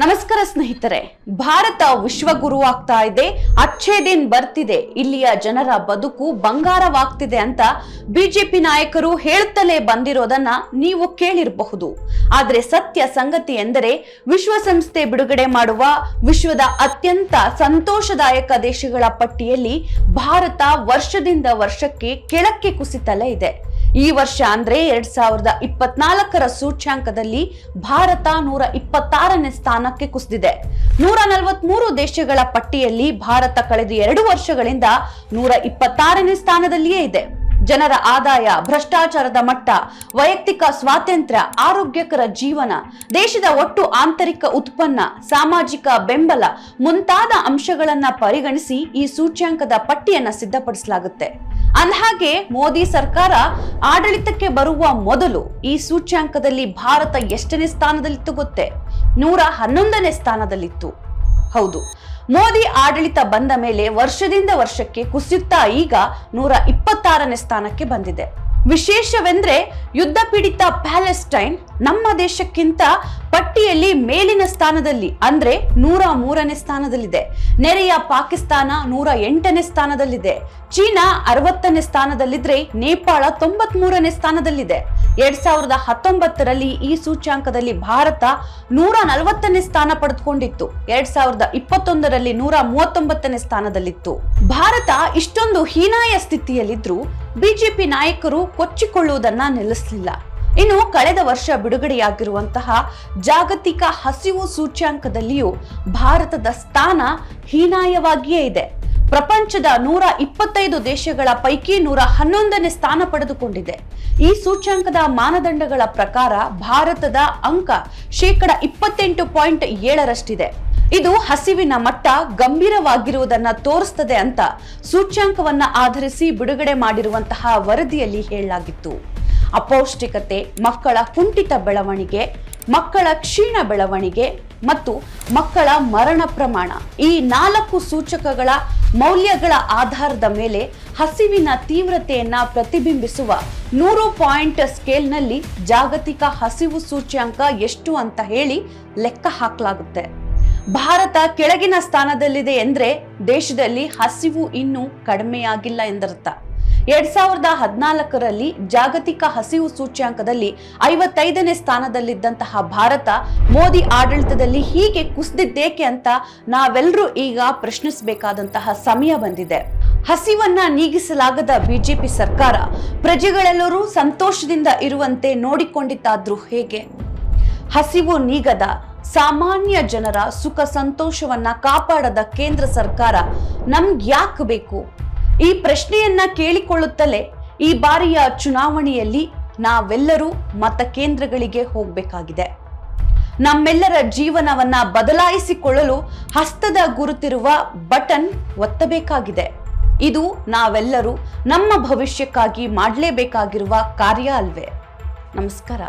ನಮಸ್ಕಾರ ಸ್ನೇಹಿತರೆ, ಭಾರತ ವಿಶ್ವಗುರು ಆಗ್ತಾ ಇದೆ ಅಚ್ಚೇ ದಿನ್ ಬರ್ತಿದೆ, ಇಲ್ಲಿಯ ಜನರ ಬದುಕು ಬಂಗಾರವಾಗ್ತಿದೆ ಅಂತ ಬಿಜೆಪಿ ನಾಯಕರು ಹೇಳುತ್ತಲೇ ಬಂದಿರೋದನ್ನ ನೀವು ಕೇಳಿರಬಹುದು. ಆದರೆ ಸತ್ಯ ಸಂಗತಿ ಎಂದರೆ ವಿಶ್ವಸಂಸ್ಥೆ ಬಿಡುಗಡೆ ಮಾಡುವ ವಿಶ್ವದ ಅತ್ಯಂತ ಸಂತೋಷದಾಯಕ ದೇಶಗಳ ಪಟ್ಟಿಯಲ್ಲಿ ಭಾರತ ವರ್ಷದಿಂದ ವರ್ಷಕ್ಕೆ ಕೆಳಕ್ಕೆ ಕುಸಿತಲೇ ಇದೆ. ಈ ವರ್ಷ ಅಂದ್ರೆ ಎರಡ್ ಸಾವಿರದ ಇಪ್ಪತ್ನಾಲ್ಕರ ಸೂಚ್ಯಾಂಕದಲ್ಲಿ ಭಾರತ ನೂರ ಇಪ್ಪತ್ತಾರನೇ ಸ್ಥಾನಕ್ಕೆ ಕುಸಿದಿದೆ. ನೂರ ನಲವತ್ಮೂರು ದೇಶಗಳ ಪಟ್ಟಿಯಲ್ಲಿ ಭಾರತ ಕಳೆದ ಎರಡು ವರ್ಷಗಳಿಂದ ನೂರ ಇಪ್ಪತ್ತಾರನೇ ಸ್ಥಾನದಲ್ಲಿಯೇ ಇದೆ. ಜನರ ಆದಾಯ, ಭ್ರಷ್ಟಾಚಾರದ ಮಟ್ಟ, ವೈಯಕ್ತಿಕ ಸ್ವಾತಂತ್ರ್ಯ, ಆರೋಗ್ಯಕರ ಜೀವನ, ದೇಶದ ಒಟ್ಟು ಆಂತರಿಕ ಉತ್ಪನ್ನ, ಸಾಮಾಜಿಕ ಬೆಂಬಲ ಮುಂತಾದ ಅಂಶಗಳನ್ನ ಪರಿಗಣಿಸಿ ಈ ಸೂಚ್ಯಾಂಕದ ಪಟ್ಟಿಯನ್ನ ಸಿದ್ಧಪಡಿಸಲಾಗುತ್ತೆ. ಅಂದಹಾಗೆ, ಮೋದಿ ಸರ್ಕಾರ ಆಡಳಿತಕ್ಕೆ ಬರುವ ಮೊದಲು ಈ ಸೂಚ್ಯಾಂಕದಲ್ಲಿ ಭಾರತ ಎಷ್ಟನೇ ಸ್ಥಾನದಲ್ಲಿತ್ತು ಗೊತ್ತೇ? ನೂರ ಹನ್ನೊಂದನೇ ಸ್ಥಾನದಲ್ಲಿತ್ತು. ಹೌದು. ಮೋದಿ ಆಡಳಿತ ಬಂದ ಮೇಲೆ ವರ್ಷದಿಂದ ವರ್ಷಕ್ಕೆ ಕುಸಿಯುತ್ತಾ ಈಗ ನೂರ ಇಪ್ಪತ್ತಾರನೇ ಸ್ಥಾನಕ್ಕೆ ಬಂದಿದೆ. ವಿಶೇಷವೆಂದ್ರೆ ಯುದ್ಧ ಪೀಡಿತ ಪ್ಯಾಲೆಸ್ಟೈನ್ ನಮ್ಮ ದೇಶಕ್ಕಿಂತ ಪಟ್ಟಿಯಲ್ಲಿ ಮೇಲಿನ ಸ್ಥಾನದಲ್ಲಿ ಅಂದ್ರೆ ನೂರ ಮೂರನೇ ಸ್ಥಾನದಲ್ಲಿದೆ. ನೆರೆಯ ಪಾಕಿಸ್ತಾನ ನೂರ ಎಂಟನೇ ಸ್ಥಾನದಲ್ಲಿದೆ. ಚೀನಾ ಅರವತ್ತನೇ ಸ್ಥಾನದಲ್ಲಿದ್ರೆ ನೇಪಾಳ ತೊಂಬತ್ ಮೂರನೇ ಸ್ಥಾನದಲ್ಲಿದೆ. ಎರಡ್ ಸಾವಿರದ ಹತ್ತೊಂಬತ್ತರಲ್ಲಿ ಈ ಸೂಚ್ಯಾಂಕದಲ್ಲಿ ಭಾರತ ನೂರ ನಲವತ್ತನೇ ಸ್ಥಾನ ಪಡೆದುಕೊಂಡಿತ್ತು. ಎರಡ್ ಸಾವಿರದ ಇಪ್ಪತ್ತೊಂದರಲ್ಲಿ ನೂರ ಮೂವತ್ತೊಂಬತ್ತನೇ ಸ್ಥಾನದಲ್ಲಿತ್ತು. ಭಾರತ ಇಷ್ಟೊಂದು ಹೀನಾಯ ಸ್ಥಿತಿಯಲ್ಲಿದ್ರೂ ಬಿಜೆಪಿ ನಾಯಕರು ಕೊಚ್ಚಿಕೊಳ್ಳುವುದನ್ನ ನಿಲ್ಲಿಸಲಿಲ್ಲ. ಇನ್ನು ಕಳೆದ ವರ್ಷ ಬಿಡುಗಡೆಯಾಗಿರುವಂತಹ ಜಾಗತಿಕ ಹಸಿವು ಸೂಚ್ಯಾಂಕದಲ್ಲಿಯೂ ಭಾರತದ ಸ್ಥಾನ ಹೀನಾಯವಾಗಿಯೇ ಇದೆ. ಪ್ರಪಂಚದ ನೂರ ಇಪ್ಪತ್ತೈದು ದೇಶಗಳ ಪೈಕಿ ನೂರ ಹನ್ನೊಂದನೇ ಸ್ಥಾನ ಪಡೆದುಕೊಂಡಿದೆ. ಈ ಸೂಚ್ಯಾಂಕದ ಮಾನದಂಡಗಳ ಪ್ರಕಾರ ಭಾರತದ ಅಂಕ ಶೇಕಡ ಇಪ್ಪತ್ತೆಂಟು ಪಾಯಿಂಟ್ ಏಳರಷ್ಟಿದೆ. ಇದು ಹಸಿವಿನ ಮಟ್ಟ ಗಂಭೀರವಾಗಿರುವುದನ್ನ ತೋರಿಸ್ತದೆ ಅಂತ ಸೂಚ್ಯಾಂಕವನ್ನ ಆಧರಿಸಿ ಬಿಡುಗಡೆ ಮಾಡಿರುವಂತಹ ವರದಿಯಲ್ಲಿ ಹೇಳಲಾಗಿತ್ತು. ಅಪೌಷ್ಟಿಕತೆ, ಮಕ್ಕಳ ಕುಂಠಿತ ಬೆಳವಣಿಗೆ, ಮಕ್ಕಳ ಕ್ಷೀಣ ಬೆಳವಣಿಗೆ ಮತ್ತು ಮಕ್ಕಳ ಮರಣ ಪ್ರಮಾಣ. ಈ ನಾಲ್ಕು ಸೂಚಕಗಳ ಮೌಲ್ಯಗಳ ಆಧಾರದ ಮೇಲೆ ಹಸಿವಿನ ತೀವ್ರತೆಯನ್ನ ಪ್ರತಿಬಿಂಬಿಸುವ ನೂರು ಪಾಯಿಂಟ್ ಸ್ಕೇಲ್ನಲ್ಲಿ ಜಾಗತಿಕ ಹಸಿವು ಸೂಚ್ಯಾಂಕ ಎಷ್ಟು ಅಂತ ಹೇಳಿ ಲೆಕ್ಕ ಹಾಕಲಾಗುತ್ತೆ. ಭಾರತ ಕೆಳಗಿನ ಸ್ಥಾನದಲ್ಲಿದೆ ಎಂದ್ರೆ ದೇಶದಲ್ಲಿ ಹಸಿವು ಇನ್ನೂ ಕಡಿಮೆಯಾಗಿಲ್ಲ ಎಂದರ್ಥ. ಎರಡ್ ಸಾವಿರದ ಹದಿನಾಲ್ಕರಲ್ಲಿ ಜಾಗತಿಕ ಹಸಿವು ಸೂಚ್ಯಾಂಕದಲ್ಲಿ ಐವತ್ತೈದನೇ ಸ್ಥಾನದಲ್ಲಿದ್ದಂತಹ ಭಾರತ ಮೋದಿ ಆಡಳಿತದಲ್ಲಿ ಹೀಗೆ ಕುಸಿದಿದ್ದೇಕೆ ಅಂತ ನಾವೆಲ್ಲರೂ ಈಗ ಪ್ರಶ್ನಿಸಬೇಕಾದಂತಹ ಸಮಯ ಬಂದಿದೆ. ಹಸಿವನ್ನ ನೀಗಿಸಲಾಗದ ಬಿಜೆಪಿ ಸರ್ಕಾರ ಪ್ರಜೆಗಳೆಲ್ಲರೂ ಸಂತೋಷದಿಂದ ಇರುವಂತೆ ನೋಡಿಕೊಂಡಿದ್ದಾದ್ರೂ ಹೇಗೆ? ಹಸಿವು ನೀಗದ ಸಾಮಾನ್ಯ ಜನರ ಸುಖ ಸಂತೋಷವನ್ನ ಕಾಪಾಡದ ಕೇಂದ್ರ ಸರ್ಕಾರ ನಮ್ಗೆ ಯಾಕೆ ಬೇಕು? ಈ ಪ್ರಶ್ನೆಯನ್ನ ಕೇಳಿಕೊಳ್ಳುತ್ತಲೇ ಈ ಬಾರಿಯ ಚುನಾವಣೆಯಲ್ಲಿ ನಾವೆಲ್ಲರೂ ಮತ ಕೇಂದ್ರಗಳಿಗೆ ಹೋಗಬೇಕಾಗಿದೆ. ನಮ್ಮೆಲ್ಲರ ಜೀವನವನ್ನ ಬದಲಾಯಿಸಿಕೊಳ್ಳಲು ಹಸ್ತದ ಗುರುತಿರುವ ಬಟನ್ ಒತ್ತಬೇಕಾಗಿದೆ. ಇದು ನಾವೆಲ್ಲರೂ ನಮ್ಮ ಭವಿಷ್ಯಕ್ಕಾಗಿ ಮಾಡಲೇಬೇಕಾಗಿರುವ ಕಾರ್ಯ ಅಲ್ವೇ? ನಮಸ್ಕಾರ.